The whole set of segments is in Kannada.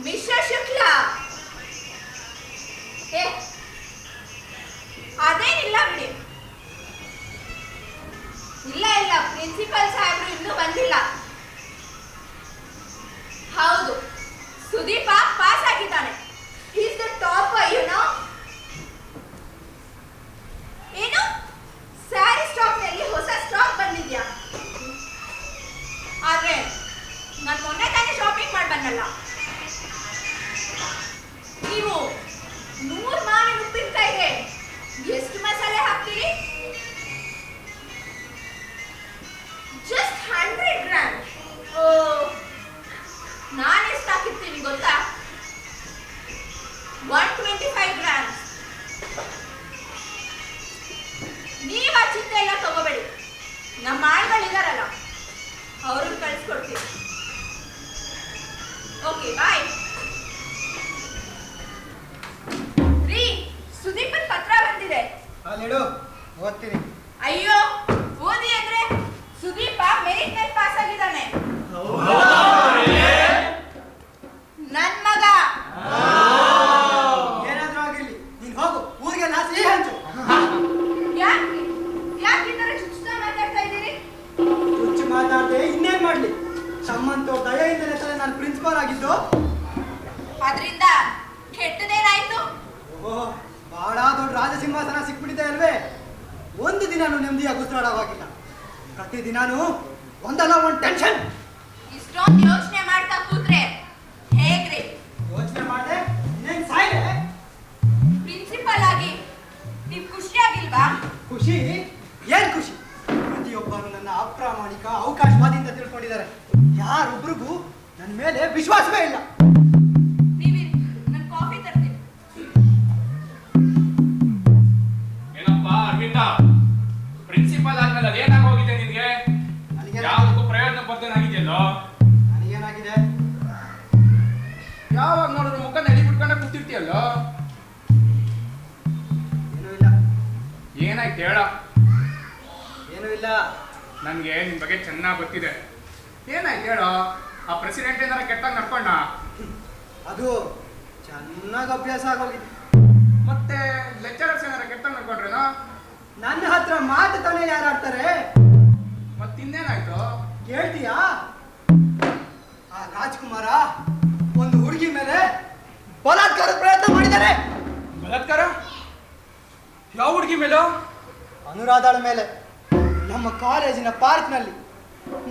Mr. Shukla. ಏ ಅದೇನಿಲ್ಲ ಬಿಡಿ ಇಲ್ಲ ಇಲ್ಲ ಪ್ರಿನ್ಸಿಪಲ್ ಸಾಹೇಬ್ರು ತಮ್ಮಂತೋ ದಯೆಯಿಂದಲೇ ತಾನೇ ನಾನು ಪ್ರಿನ್ಸಿಪಾಲ್ ಆಗಿದ್ದು. ಅದರಿಂದ ಕೆಟ್ಟದೇನಾಯ್ತು? ಓಹೋ ಬಹಳ ದೊಡ್ಡ ರಾಜಸಿಂಹಾಸನ ಸಿಕ್ಬಿಟ್ಟಿದೆ ಅಲ್ವೇ. ಒಂದು ದಿನಾನು ನೆಮ್ಮದಿಯಾಗಿ ಉಸಿರಾಡೋವಾಗಿಲ್ಲ ಪ್ರತಿ ದಿನಾನು ಒಂದಲ್ಲ ಒಂದು ಟೆನ್ಷನ್ ಇಷ್ಟೊಂದು ಯೋಚನೆ ಮಾಡ್ತಾ ಏನಾಯ್ತು ಹೇಳ. ಏನೂ ಇಲ್ಲ. ನನಗೆ ನಿನ್ ಬಗ್ಗೆ ಚೆನ್ನಾಗಿ ಗೊತ್ತಿದೆ. ಏನಾಯ್ತು ಹೇಳೋ? ಆ ಪ್ರೆಸಿಡೆಂಟ್ ಏನಾರ ಕೆಟ್ಟಾಗ ನಡ್ಕೊಂಡ? ಅದು ಚೆನ್ನಾಗಿ ಅಭ್ಯಾಸ ಆಗೋಗಿದೆ. ಮತ್ತೆ ಲೆಕ್ಚರರ್ಸ್ ಏನಾರ ಕೆಟ್ಟಾಗ ನಡ್ಕೊಂಡ್ರೇನೋ? ನನ್ನ ಹತ್ರ ಮಾತು ತಾನೇ ಯಾರು ಆಡ್ತಾರೆ ಮತ್ತಿನ್ನೇನಾಯ್ತು ಕೇಳ್ತೀಯಾ? ಆ ರಾಜ್ಕುಮಾರ ಒಂದು ಹುಡುಗಿ ಮೇಲೆ ಬಲಾತ್ಕಾರ ಪ್ರಯತ್ನ ಮಾಡಿದ್ದಾರೆ. ಬಲಾತ್ಕಾರ? ಯಾವ ಹುಡುಗಿ ಮೇಲೋ? ಅನುರಾಧಾಳ ಮೇಲೆ. ನಮ್ಮ ಕಾಲೇಜಿನ ಪಾರ್ಕ್ನಲ್ಲಿ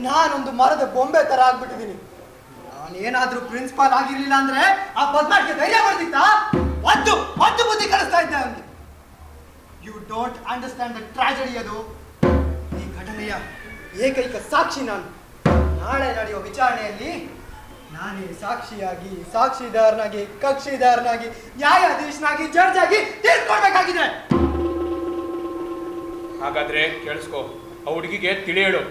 ನಾನೊಂದು ಮರದ ಬೊಂಬೆ ತರ ಆಗ್ಬಿಟ್ಟಿದ್ದೀನಿ. ನಾನೇನಾದ್ರೂ ಪ್ರಿನ್ಸಿಪಾಲ್ ಆಗಿರ್ಲಿಲ್ಲ ಅಂದ್ರೆ ಆ ಬದ್ಮಾಟ್ಗೆ ಧೈರ್ಯ ಬರ್ತಿತ್ತಾ ಒಂದು ಒದ್ದು ಬುದ್ಧಿ ಕಲಿಸ್ತಾ ಇದ್ದೆ ಅವನಿಗೆ. You don't understand the tragedy ಅದು. ಈ ಘಟನೆಯ ಏಕೈಕ ಸಾಕ್ಷಿ ನಾನು. ನಾಳೆ ನಡೆಯುವ ವಿಚಾರಣೆಯಲ್ಲಿ ನಾನೇ ಸಾಕ್ಷಿಯಾಗಿ, ಸಾಕ್ಷಿದಾರನಾಗಿ, ಕಕ್ಷಿದಾರನಾಗಿ, ನ್ಯಾಯಾಧೀಶನಾಗಿ ಜಡ್ಜ್ ಆಗಿ ತೀರ್ಕೊಳ್ಬೇಕಾಗಿದೆ. ಹಾಗಾದ್ರೆ ಕೇಳಿಸ್ಕೊ, ಆ ಹುಡುಗಿಗೆ ತಿಳಿ ಹೇಳು.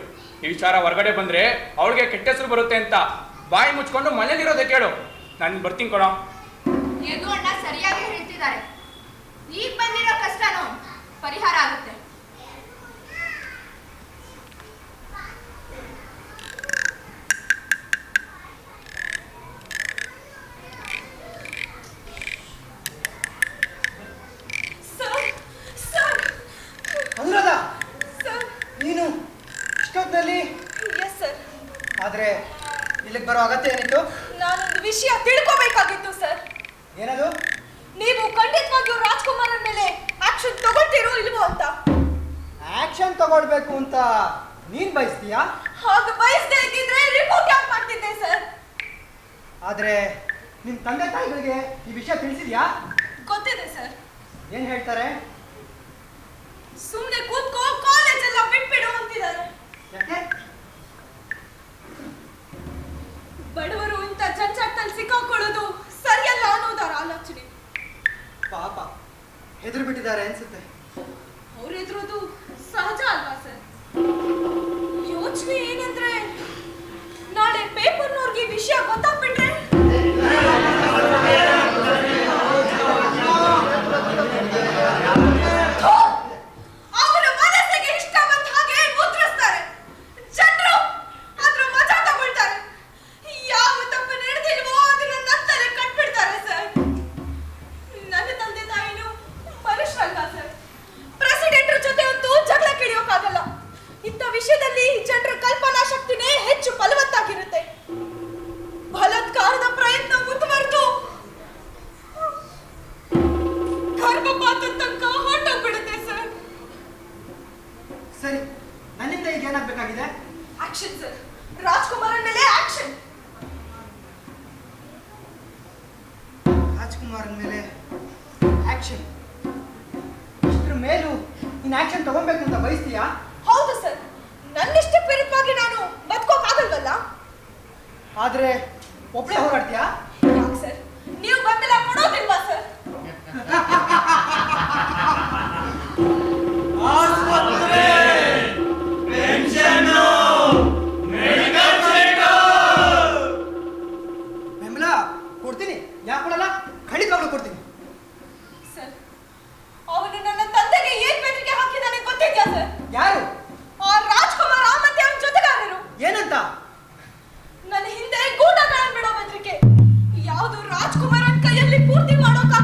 ಈ ವಿಚಾರ ಹೊರಗಡೆ ಬಂದ್ರೆ ಅವಳಿಗೆ ಕೆಟ್ಟ ಹೆಸರು ಬರುತ್ತೆ ಅಂತ ಬಾಯಿ ಮುಚ್ಕೊಂಡು ಮನೇಲಿರೋದೆ ಕೇಳು. ನಾನು ಬರ್ತೀನಿ ಕೊಡೋ ಸರಿಯಾಗಿ ಹೇಳ್ತಿದ್ದಾರೆ. ಈಗ ಬಂದಿರೋ ಕಷ್ಟನೂ ಪರಿಹಾರ ಆಗುತ್ತೆ ಸರ್ ಸರ್ ಅನುರಾಧ ಸರ್ ನೀನು ಇಷ್ಟೊತ್ತಿನಲ್ಲಿ ಎಸ್ ಸರ್ ಆದ್ರೆ ಬರೋ ಅಗತ್ಯ ಏನಿತ್ತು? ನಾನೊಂದು ವಿಷಯ ತಿಳ್ಕೋಬೇಕಾಗಿತ್ತು ಸರ್. ಏನದು? ನೀವು ಖಂಡಿತವಾಗಿಯೂ ರಾಜ್ಕುಮಾರ್ ಮೇಲೆ ಆಕ್ಷನ್ ತಗೊಳ್ತೀರೋ ಇಲ್ವೋ ಅಂತ. ಆಕ್ಷನ್ ತಗೊಳ್ಬೇಕು ಅಂತ ನೀನ್ ಬಯಸ್ತೀಯಾ? ಹಾಗೆ ಬಯಸ್ದೇ ಇದ್ದಿದ್ರೆ ರಿಪೋರ್ಟ್ ಯಾಕೆ ಮಾಡ್ತಿದ್ದೆ ಸರ್? ಆದ್ರೆ ನಿಮ್ ತಂದೆ ತಾಯಿಗಳಿಗೆ ಈ ವಿಷಯ ತಿಳಿಸಿದ್ಯಾ? ಗೊತ್ತಿದೆ ಸರ್. ಏನ್ ಹೇಳ್ತಾರೆ? ಸುಮ್ಮನೆ ಕೂತ್ಕೋ ಕಾಲೇಜ್ ಎಲ್ಲ ಬಿಟ್ಬಿಡು ಅಂತಿದ್ದಾರೆ. ಯಾಕೆ? ಬಡವರು ಇಂಥ ಜಂಜಾಟದಲ್ಲಿ ಸಿಕ್ಕಾಕೊಳ್ಳೋದು ಸರಿಯಲ್ಲ ಅನ್ನೋದರ ಆಲೋಚನೆ. ಪಾಪ ಹೆದರು ಬಿಟ್ಟಿದ್ದಾರೆ ಅನ್ಸುತ್ತೆ. ಅವ್ರೆದ್ರೋದು ಸಹಜ ಅಲ್ವಾ ಸರ್? ಯೋಚನೆ ಏನಂದ್ರೆ ನಾಳೆ ಪೇಪರ್ನವ್ರಿಗೆ ವಿಷಯ ಗೊತ್ತಾಗ್ಬಿಟ್ರೆ ರಾಜ್ಕುಮಾರನ್ ಮೇಲೆ ಆಕ್ಷನ್ ಇಷ್ಟ್ರ ಮೇಲೂ ನೀನ್ ಆಕ್ಷನ್ ತಗೊಬೇಕು ಅಂತ ಬಯಸ್ತೀಯಾ? ಹೌದು ಸರ್. ನನ್ನಿಷ್ಟ ವಿರುದ್ಧವಾಗಿ ನಾನು ಬದುಕೋಕ್ಕಾಗಲ್ವಲ್ಲ ಆದ್ರೆ ಒಬ್ಬಳೇ ಹೋರಾಡ್ತೀಯಾ? ಸರ್? ನೀವು ಬಂದಿಲ್ಲ ಕೊಡೋದಿಲ್ವಾ ಸರ್? ಕೈಯಲ್ಲಿ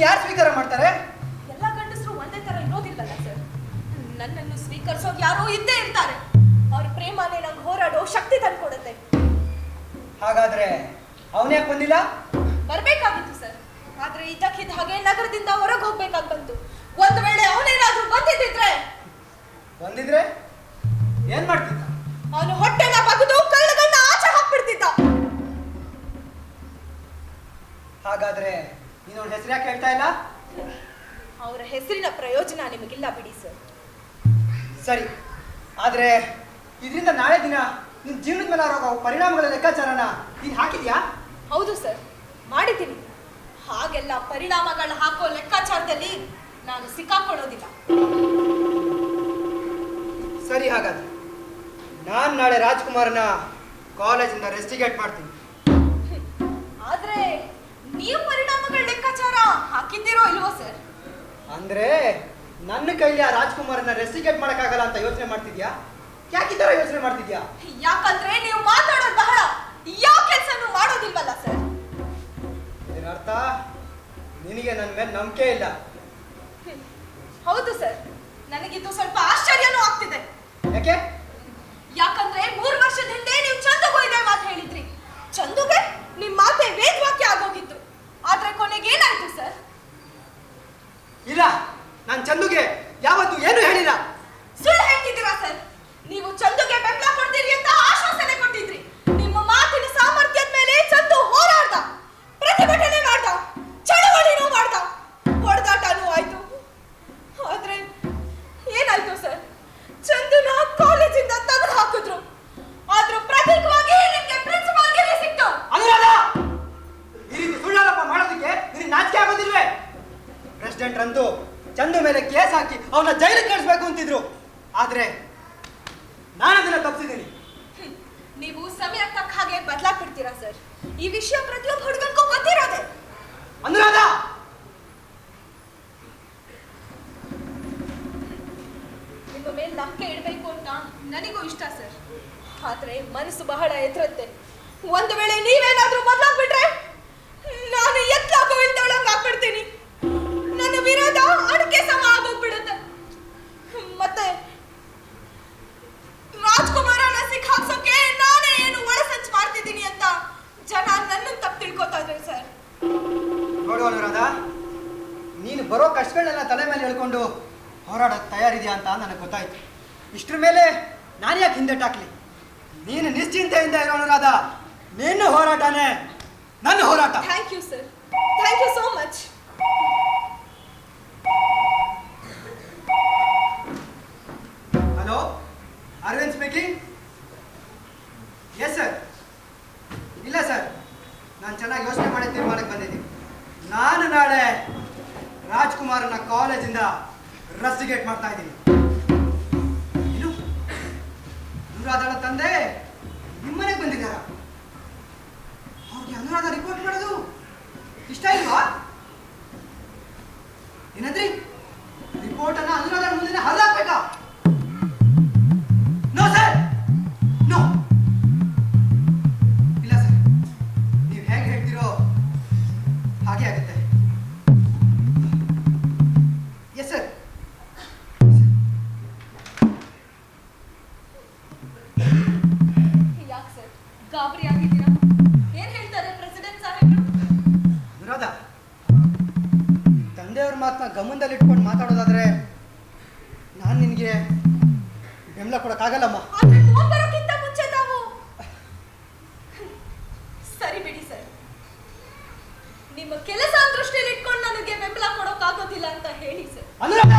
ಯಾರು ಸ್ವೀಕಾರ ಪ್ರಯೋಜನ ಬಿಡಿ ಸರ್. ಸರಿ. ಆದರೆ ಇದರಿಂದ ನಾಳೆ ದಿನ ನಿಮ್ಮ ಜೀವನದ ಮೇಲೆ ಆರೋಗ್ಯ ಪರಿಣಾಮಗಳ ಲೆಕ್ಕಾಚಾರನ ನೀನು ಹಾಕಿದ್ಯಾ? ಹೌದು ಸರ್. ಮಾಡಿದ್ದೀನಿ. ಹಾಗೆಲ್ಲ ಪರಿಣಾಮಗಳು ಹಾಕೋ ಲೆಕ್ಕಾಚಾರದಲ್ಲಿ ನಾನು ಸಿಕ್ಕಾಕೊಳ್ಳೋದಿಲ್ಲ. ಸರಿ ಹಾಗಾದ್ರೆ. ನಾನು ನಾಳೆ ರಾಜ್ಕುಮಾರನ ಕಾಲೇಜಿಂದ ರೆಸ್ಟಿಗೇಟ್ ಮಾಡ್ತೀನಿ. ಆದ್ರೆ ನೀವು ಪರಿಣಾಮಗಳ ಲೆಕ್ಕಾಚಾರ ಹಾಕಿದ್ದೀರೋ ಇಲ್ವೋ ಸರ್? ಅಂದ್ರೆ ನನ್ನ ಕೈಲಿ ಆ ರಾಜ್ಕುಮಾರನ ರೆಸ್ಟಿಗೇಟ್ ಮಾಡಕ್ಕಾಗಲ್ಲ ಅಂತ ಯೋಚನೆ ಮಾಡ್ತಿದ್ಯಾ? ಯಾಕೆ ಈ ಥರ ಯೋಚನೆ ಮಾಡ್ತಿದ್ಯಾ? ಯಾಕಂದ್ರೆ ನೀವು ಮಾತಾಡೋದು ಬಹಳ ಯಾವ ಕೆಲಸನೂ ಮಾಡೋದಿಲ್ವಲ್ಲ ಸರ್. ಏನರ್ಥ? ನಿನಗೆ ನನ್ನ ಮೇಲೆ ನಂಬಿಕೆ ಇಲ್ಲ. ಹೌದು ಸರ್. ನನಗಿದು ಸ್ವಲ್ಪ ಆಶ್ಚರ್ಯನೂ ಆಗ್ತಿದೆ. ಯಾಕೆ? ಯಾಕಂದ್ರೆ ಮೂರು ವರ್ಷದ ಹಿಂದೆ ನೀವು ಚಂದುಗೂ ಇದೆ ಮಾತು ಹೇಳಿದ್ರಿ. ಚಂದುಗೆ ನಿಮ್ಮ ಮಾತೆ ವೇದವಾಕ್ಯ ಆಗೋಗಿತ್ತು. ಆದ್ರೆ ಕೊನೆಗೆ ಏನಾಯ್ತು ಸರ್? ಇಲ್ಲ. ನಾನು ಚಂದುಗೆ ಯಾವತ್ತೂ ಏನು ಹೇಳಿಲ್ಲ. ಸುಳ್ಳು ಹೇಳ್ತಿದ್ದೀರಾ ಸರ್? ನೀವು ಚಂದುಗೆ ಬೆಂಬಲ ಕೊಡ್ತೀರಿ ಅಂತ ಆಶ್ವಾಸನೆ ಕೊಟ್ಟಿದ್ರಿ. ನಿಮ್ಮ ಮಾತಿನ ಸಾಮರ್ಥ್ಯದ ಮೇಲೆ ಚಂದು ಹೋರಾಡ್ದ ಪ್ರತಿಭಟನೆ ಮಾಡ್ದ ಚಳವಳಿನೂ ಮಾಡ್ದ. ಹೊಡೆದಾಟನೂ ಆಯ್ತು. ಆದ್ರೆ ಏನಾಯ್ತು ಸರ್? ಚಂದುನ ಕಾಲೇಜಿಂದ ತೆಗೆದು ಹಾಕಿದ್ರು. ಆದ್ರೂ ಪ್ರತೀಕವಾಗಿ ನಿಮ್ಗೆ ಪ್ರಿನ್ಸಿಪಾಲ್ಗೆ ಸಿಕ್ತು. ಅನುರಾಧ! ಈ ರೀತಿ ಸುಳ್ಳಾರೋಪ ಮಾಡೋದಕ್ಕೆ ನಿನಗೆ ನಾಚಿಕೆ ಆಗೋದಿಲ್ವೇ? ಪ್ರೆಸಿಡೆಂಟ್ ರಂದು ಚಂದು ಮೇಲೆ ಕೇಸ್ ಹಾಕಿ ಅವನ ಜೈಲಿಗೆ ಕಳಿಸ್ಬೇಕು ಅಂತಿದ್ರು. ಆದ್ರೆ ನಾನು ಅದನ್ನ ತಪ್ಪಿಸಿದ್ದೀನಿ ನೀವು ಸಮಯ ತಕ್ಕ ಹಾಗೆ ಬದಲಾಗ್ಬಿಡ್ತೀರಾ ಸರ್? ಈ ವಿಷಯ ಪ್ರತಿಯೊಬ್ಬ ಹುಡುಗನ್ಗೂ ಗೊತ್ತಿರೋದೆ. ಅನುರಾಧ! ನಿಮ್ಮ ಮೇಲೆ ನಂಬಿಕೆ ಇಡಬೇಕು ಅಂತ ನನಗೂ ಇಷ್ಟ ಸರ್. ಆದ್ರೆ ಮನಸ್ಸು ಬಹಳ ಎತ್ತರತ್ತೆ ಒಂದು ವೇಳೆ ನೀವೇನಾದ್ರೂ ಬದಲಾಗ್ಬಿಟ್ರೆ ಹೇಳ್ಕೊಂಡು ಹೋರಾಡೋಕ್ಕೆ ತಯಾರಿದೆಯಾ ಅಂತ ನನಗೆ ಗೊತ್ತಾಯ್ತು. ಇಷ್ಟ್ರ ಮೇಲೆ ನಾನು ಯಾಕೆ ಹಿಂದೆಟ್ಟಾಕ್ಲಿ ನೀನು ನಿಶ್ಚಿಂತೆಯಿಂದ ಇರೋಣರಾದ ನಿನ್ನ ಹೋರಾಟನೇ ನನ್ನ ಹೋರಾಟ. Thank you sir thank you so much ಮಾತನ್ನ ಗಮನದಲ್ಲಿ ಇಟ್ಕೊಂಡು ಮಾತಾಡೋದಾದ್ರೆ ನಾನು ನಿನಗೆ ಬೆಂಬಲ ಕೊಡೋಕ್ಕಾಗಲ್ಲಮ್ಮ. ಸರಿ ಬಿಡಿ ಸರ್. ನಿಮ್ಮ ಕೆಲಸ ದೃಷ್ಟಿಯಲ್ಲಿ ಇಟ್ಕೊಂಡು ನನಗೆ ಬೆಂಬಲ ಕೊಡೋಕ್ಕಾಗೋದಿಲ್ಲ ಅಂತ ಹೇಳಿ ಸರ್. ಅನುರಾಧ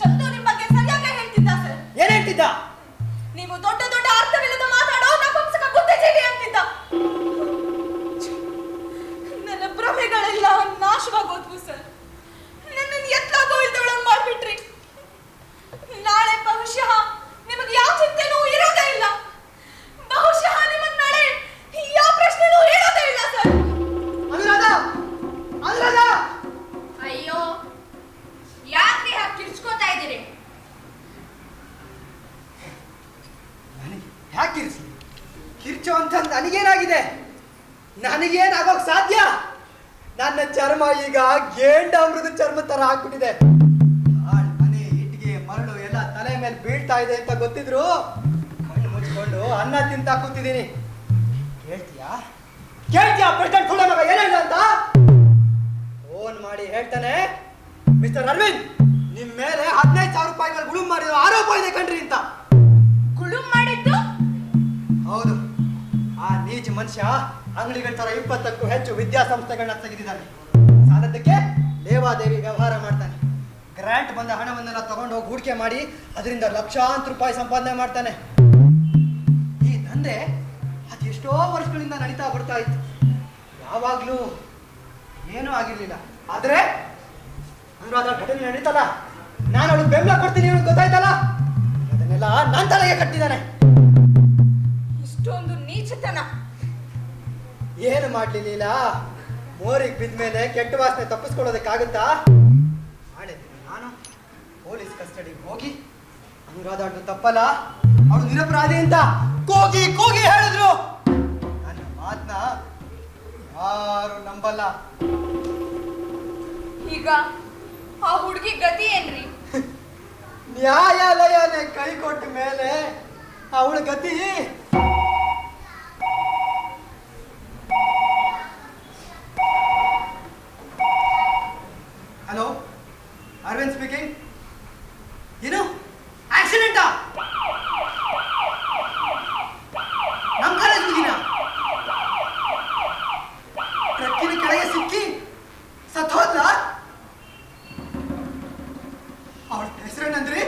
ಚಂದು ನಿಮ್ಮ ಬಗ್ಗೆ ಸರಿಯಾಗಿ ಹೇಳ್ತಿದ್ದ ಸರ್. ಏನ್ ಹೇಳ್ತಿದ್ದ? ನೀವು ದೊಡ್ಡ ದೊಡ್ಡ ಅರ್ಥವಿಲ್ಲದ ಮಾತಾಡೋ ನಪುಂಸಕ ಬುದ್ಧಿಜೀವಿ ಅಂತಿದ್ದ. ನನ್ನ ಭ್ರಮೆಗಳೆಲ್ಲ ನಾಶವಾಗೋದ್ವು ಸರ್. ನನ್ನನ್ನು ಎತ್ಲಾಗೋ ಇಲ್ದೊಳಗ್ ಮಾಡ್ಬಿಟ್ರಿ. ನಾಳೆ ಬಹುಶಃ ನಿಮಗೆ ಯಾವ ಚಿಂತೆನೂ ಚರ್ಮ ಈಗ ಗೇಂಡಾಮೃತ ಚರ್ಮ ತರ ಆಗ್ಬಿಟ್ಟಿದೆ. ಮನೆ ಇಟ್ಟಿಗೆ ಮರಳು ಎಲ್ಲ ತಲೆ ಮೇಲೆ ಬೀಳ್ತಾ ಇದೆ ಅಂತ ಗೊತ್ತಿದ್ರು? ಕಣ್ಣು ಮುಚ್ಕೊಂಡು ಅನ್ನ ತಿಂತ ಕೂತಿದ್ದೀನಿ. ಕೇಳ್ತೀಯಾ? ಕೇಳ್ತೀಯಾ ಪ್ರೆಸಿಡೆಂಟ್ ಕೂಡ ಮಗ ಏನಿಲ್ಲ ಅಂತ? ಫೋನ್ ಮಾಡಿ ಹೇಳ್ತಾನೆ ಮಿಸ್ಟರ್ ಅರವಿಂದ್ ನಿಮ್ ಮೇಲೆ ಹದಿನೈದು ಸಾವಿರ ರೂಪಾಯಿಗಳು ಗುಳುಂ ಮಾಡಿದ ಆರೋಪ ಇದೆ ಕಣ್ರಿ ಅಂತ. ಗುಳು ಮಾಡಿದ್ದು? ಹೌದು. ಆ ನೀಚ ಮನುಷ್ಯ ಅಂಗಡಿಗಳ ತರ ಇಪ್ಪತ್ತಕ್ಕೂ ಹೆಚ್ಚು ವಿದ್ಯಾಸಂಸ್ಥೆಗಳನ್ನ ತೆಗೆದಿದ್ದಾನೆ. ಲೇವಾದೇವಿ ವ್ಯವಹಾರ ಮಾಡ್ತಾನೆ. ಗ್ರಾಂಟ್ ಬಂದ ಹಣವನ್ನೆಲ್ಲ ತಗೊಂಡು ಹೋಗಿ ಹೂಡಿಕೆ ಮಾಡಿ ಅದರಿಂದ ಲಕ್ಷಾಂತರ ರೂಪಾಯಿ ಸಂಪಾದನೆ ಮಾಡ್ತಾನೆ. ಈ ದಂಧೆ ಅದೆಷ್ಟೋ ವರ್ಷಗಳಿಂದ ನಡೀತಾ ಬರ್ತಾ ಇತ್ತು. ಯಾವಾಗ್ಲೂ ಏನೂ ಆಗಿರ್ಲಿಲ್ಲ. ಆದ್ರೆ ಅದರ ಘಟನೆ ನಡೀತಲ್ಲ ನಾನು ಅವಳು ಬೆಂಬಲ ಕೊಡ್ತೀನಿ ಅವ್ನಿಗೆ ಗೊತ್ತಾಯ್ತಲ್ಲ? ಅದನ್ನೆಲ್ಲ ನನ್ನ ತಲೆಗೆ ಕಟ್ಟಿದ್ದಾನೆ. ಇಷ್ಟೊಂದು ನೀಚತನ. ಏನು ಮಾಡ್ಲಿಲ್ಲ ಮೋರಿಗೆ ಬಿದ್ಮೇಲೆ ಕೆಟ್ಟ ವಾಸನೆ ತಪ್ಪಿಸ್ಕೊಳ್ಳೋದಕ್ಕಾಗುತ್ತಾ? ಮಾಡಿದ್ದೀನಿ ನಾನು ಪೊಲೀಸ್ ಕಸ್ಟಡಿಗೆ ಹೋಗಿ ಅನುರಾಧ ತಪ್ಪಲ್ಲ. ಅವಳು ನಿರಪರಾಧಿ ಅಂತ ಕೂಗಿ ಕೂಗಿ ಹೇಳಿದ್ರು. ನನ್ನ ಮಾತನ್ನ ಯಾರು ನಂಬಲ್ಲ. ಈಗ ಆ ಹುಡುಗಿ ಗತಿ ಏನ್ರಿ? ನ್ಯಾಯಾಲಯನೇ ಕೈ ಕೊಟ್ಟ ಮೇಲೆ ಅವಳ ಗತಿ ಅವಳ ಹೆಸರೇನಂದ್ರಿ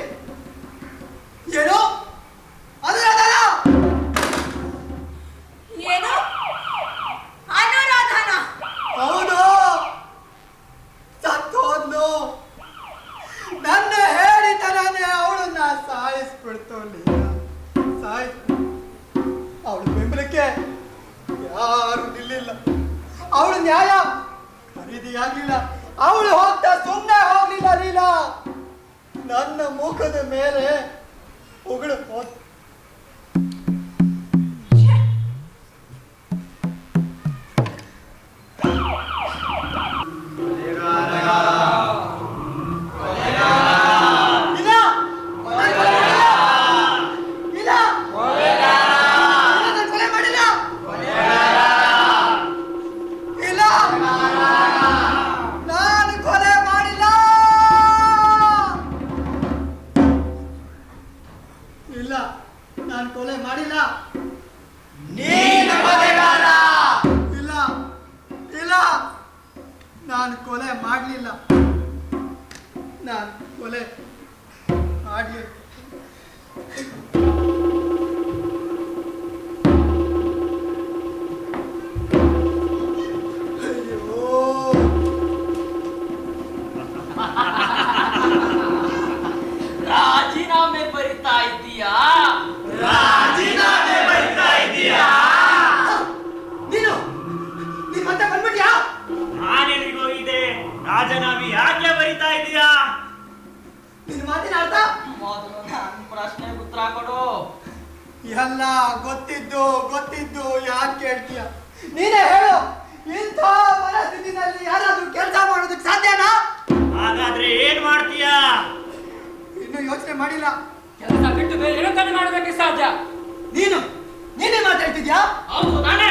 ಹೌದು ನಾನೇ.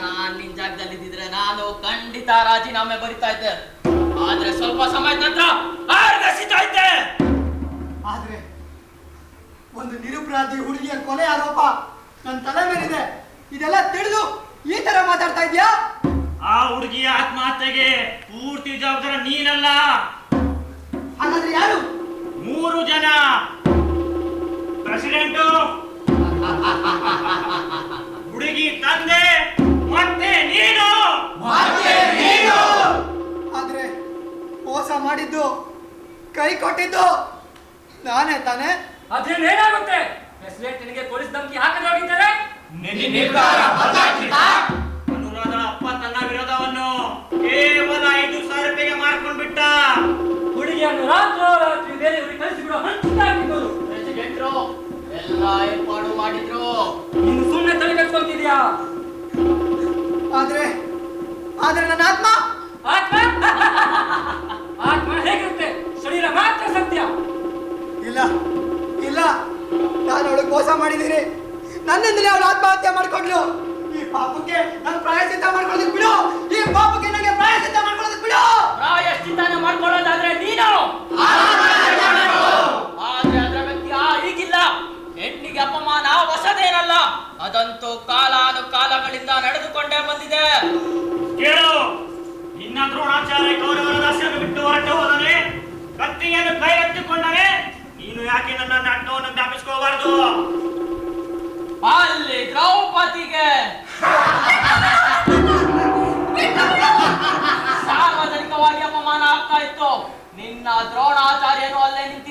ನಾನ್ ನಿನ್ ಜಾಗದಲ್ಲಿ ಇದ್ದಿದ್ರೆ ನಾನು ಖಂಡಿತ ರಾಜೀನಾಮೆ ಬರಿತಾ ಇದ್ದೆ. ಆದ್ರೆ ಸ್ವಲ್ಪ ಸಮಯದ ನಂತರ ಆರ್ಗಸಿತಾ ಇದ್ದೆ. ಆದ್ರೆ ಒಂದು ನಿರುಪರಾಧಿ ಹುಡುಗಿಯ ಕೊಲೆ ಆರೋಪ ನನ್ನ ತಲೆ ಮೇಲಿದೆ. ಇದೆಲ್ಲ ತಿಳಿದು ಈ ತರ ಮಾತಾಡ್ತಾ ಇದ್ಯಾ ಆ ಹುಡುಗಿಯ ಆತ್ಮಹತ್ಯೆಗೆ ಪೂರ್ತಿ ಜವಾಬ್ದಾರ ನೀನಲ್ಲ. ಹಾಗಾದ್ರೆ ಯಾರು? ಮೂರು ಜನ. ಪ್ರೆಸಿಡೆಂಟು. ಹುಡುಗಿ ತಂದೆ ಮತ್ತೆ ನೀನು. ಆದ್ರೆ ಮೋಸ ಮಾಡಿದ್ದು ಕೈ ಕೊಟ್ಟಿದ್ದು ನಾನೇ ತಾನೆ. ಅದ್ರಿಂದ ಏನಾಗುತ್ತೆ? ಪ್ರೆಸಿಡೆಂಟ್ ನಿನಗೆ ಪೊಲೀಸ್ ಧಮಕಿ ಹಾಕದೆ ಹೋಗಿದ್ದಾರೆ? ಅನುರಾಧ ಅಪ್ಪ ತನ್ನ ವಿರೋಧವನ್ನು ಕೇವಲ ಐದು ಸಾವಿರ ರೂಪಾಯಿಗೆ ಮಾರ್ಕೊಂಡು ಬಿಟ್ಟ ಹುಡುಗಿಯನ್ನು ರಾತ್ರೋರಾತ್ರಿ ಬೇರೆ ಕಳಿಸಿಬಿಡೋ ಹಂಚಿದ್ದಾಗಿದ್ದರು ಎಲ್ಲ ಏರ್ಪಾಡು ಮಾಡಿದ್ರು. ನೀನು ಸುಮ್ಮನೆ ತಲೆ ಕೆಡ್ಸ್ಕೊಂತಿದ್ಯಾ ಆದ್ರೆ ಆದ್ರೆ ನನ್ನ ಆತ್ಮ? ಆತ್ಮ? ಆತ್ಮ ಹೇಗಿರುತ್ತೆ? ಶರೀರ ಮಾತ್ರ ಸತ್ಯ. ಇಲ್ಲ ಇಲ್ಲ. ನಾನು ಅವಳಿಗೆ ಮೋಸ ಮಾಡಿದ್ದೀನಿ. ನನ್ನಿಂದಲೇ ಅವಳು ಆತ್ಮಹತ್ಯೆ ಮಾಡ್ಕೊಂಡ್ಲು. ಈ ಪಾಪಕ್ಕೆ ನಾನು ಪ್ರಾಯಶ್ಚಿತ್ತ ಮಾಡ್ಕೊಳ್ಳೋದಕ್ಕೆ ಬಿಡು. ಈ ಪಾಪಕ್ಕೆ ನನಗೆ ಪ್ರಾಯಶ್ಚಿತ್ತ ಮಾಡ್ಕೊಳ್ಳೋದಕ್ಕೆ ಬಿಡು.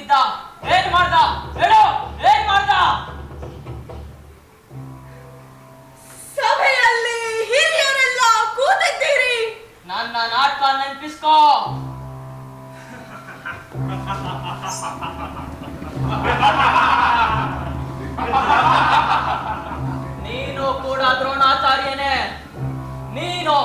ಬಿದ್ದ ಏನ್ ಮಾಡ್ದ? ಹೇಳು ಏನ್ ಮಾಡ್ದ? ಸಭೆಯಲ್ಲಿ ಹಿರಿಯರೆಲ್ಲ ಕೂತಿದ್ದೀರಿ. ನನ್ನ ನಾಟಕ ನೆನಪಿಸ್ಕೋ. ನೀನು ಕೂಡ ದ್ರೋಣಾಚಾರ್ಯನೇ. ನೀನು